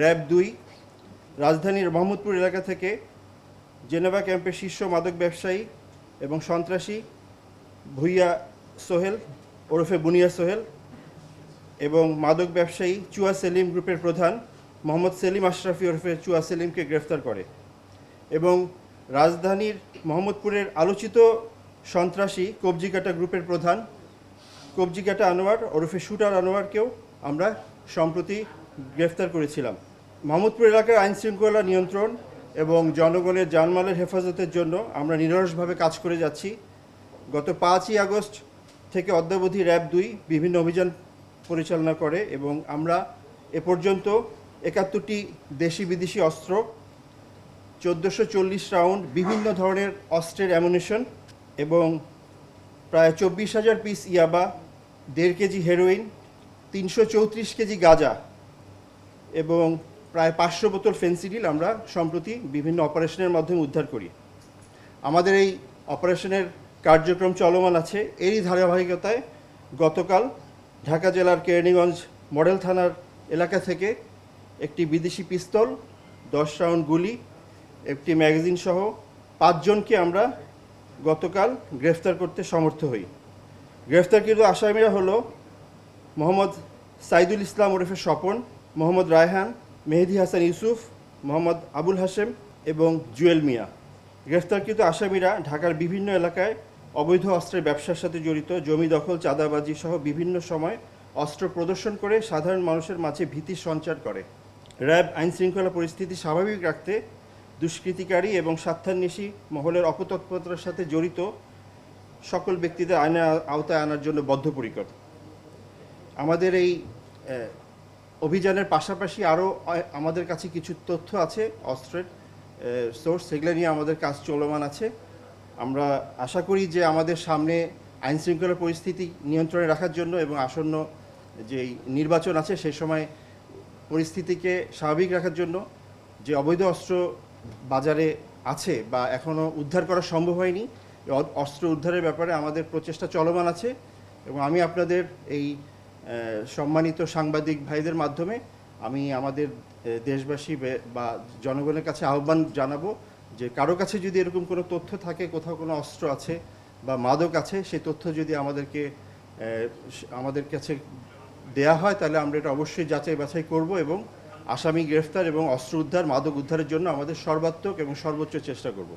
RAB দুই, রাজধানীর মোহাম্মদপুর এলাকা থেকে জেনেভা ক্যাম্পের শীর্ষ মাদক ব্যবসায়ী এবং সন্ত্রাসী ভুইয়া সোহেল, ওরফে বুনিয়া সোহেল এবং মাদক ব্যবসায়ী চুয়া সেলিম গ্রুপের প্রধান মোহাম্মদ সেলিম আশরাফি ওরফে চুয়া সেলিমকে গ্রেফতার করে এবং রাজধানীর মোহাম্মদপুরের আলোচিত সন্ত্রাসী কবজিকাটা গ্রুপের প্রধান কবজিকাটা আনোয়ার ওরফে শুটার আনোয়ারকেও আমরা সম্প্রতি গ্রেফতার করেছিলাম। মোহাম্মদপুর এলাকার আইন শৃঙ্খলা নিয়ন্ত্রণ এবং জনগণের জানমালের হেফাজতের জন্য আমরা নিরসভাবে কাজ করে যাচ্ছি। গত পাঁচই আগস্ট থেকে অদ্যাবধি র্যাব দুই বিভিন্ন অভিযান পরিচালনা করে এবং আমরা এ পর্যন্ত একাত্তরটি দেশি বিদেশি অস্ত্র, চোদ্দোশো চল্লিশ রাউন্ড বিভিন্ন ধরনের অস্ত্রের অ্যামুনেশন এবং প্রায় চব্বিশ হাজার পিস ইয়াবা, দেড় কেজি হেরোইন তিনশো চৌত্রিশ কেজি গাঁজা এবং প্রায় পাঁচশো বোতল ফেন্সিডিল আমরা সম্প্রতি বিভিন্ন অপারেশনের মাধ্যমে উদ্ধার করি। আমাদের এই অপারেশনের কার্যক্রম চলমান আছে। এরই ধারাবাহিকতায় গতকাল ঢাকা জেলার কেরানীগঞ্জ মডেল থানার এলাকা থেকে একটি বিদেশি পিস্তল, দশ রাউন্ড গুলি, একটি ম্যাগাজিন সহ পাঁচজনকে আমরা গতকাল গ্রেফতার করতে সমর্থ হই। গ্রেফতারকৃত আসামিরা হল মোহাম্মদ সাইদুল ইসলাম ওরফে স্বপন, মোহাম্মদ রায়হান মেহেদি হাসান ইউসুফ, মোহাম্মদ আবুল হাশেম এবং জুয়েল মিয়া। গ্রেফতারকৃত আসামিরা ঢাকার বিভিন্ন এলাকায় অবৈধ অস্ত্রের ব্যবসার সাথে জড়িত, জমি দখল, চাঁদাবাজি সহ বিভিন্ন সময় অস্ত্র প্রদর্শন করে সাধারণ মানুষের মাঝে ভীতি সঞ্চার করে। র্যাব আইন শৃঙ্খলা পরিস্থিতি স্বাভাবিক রাখতে দুষ্কৃতিকারী এবং স্বার্থান্বেষী মহলের অপতৎপরতার সাথে জড়িত সকল ব্যক্তিদের আইনের আওতায় আনার জন্য বদ্ধপরিকর। আমাদের এই অভিযানের পাশাপাশি আরও আমাদের কাছে কিছু তথ্য আছে, অস্ত্রের সোর্স সেগুলো নিয়ে আমাদের কাজ চলমান আছে। আমরা আশা করি যে আমাদের সামনে আইন শৃঙ্খলা পরিস্থিতি নিয়ন্ত্রণে রাখার জন্য এবং আসন্ন যেই নির্বাচন আছে, সেই সময় পরিস্থিতিকে স্বাভাবিক রাখার জন্য যে অবৈধ অস্ত্র বাজারে আছে বা এখনও উদ্ধার করা সম্ভব হয়নি অস্ত্র উদ্ধারের ব্যাপারে আমাদের প্রচেষ্টা চলমান আছে এবং আমি আপনাদের এই সম্মানিত সাংবাদিক ভাইদের মাধ্যমে আমি আমাদের দেশবাসী বা জনগণের কাছে আহ্বান জানাব যে কারও কাছে যদি এরকম কোনো তথ্য থাকে, কোথাও কোনো অস্ত্র আছে বা মাদক আছে, সেই তথ্য যদি আমাদেরকে আমাদের কাছে দেয়া হয়, তাহলে আমরা এটা অবশ্যই যাচাই বাছাই করব এবং আসামি গ্রেফতার এবং অস্ত্র উদ্ধার, মাদক উদ্ধারের জন্য আমাদের সর্বাত্মক এবং সর্বোচ্চ চেষ্টা করব।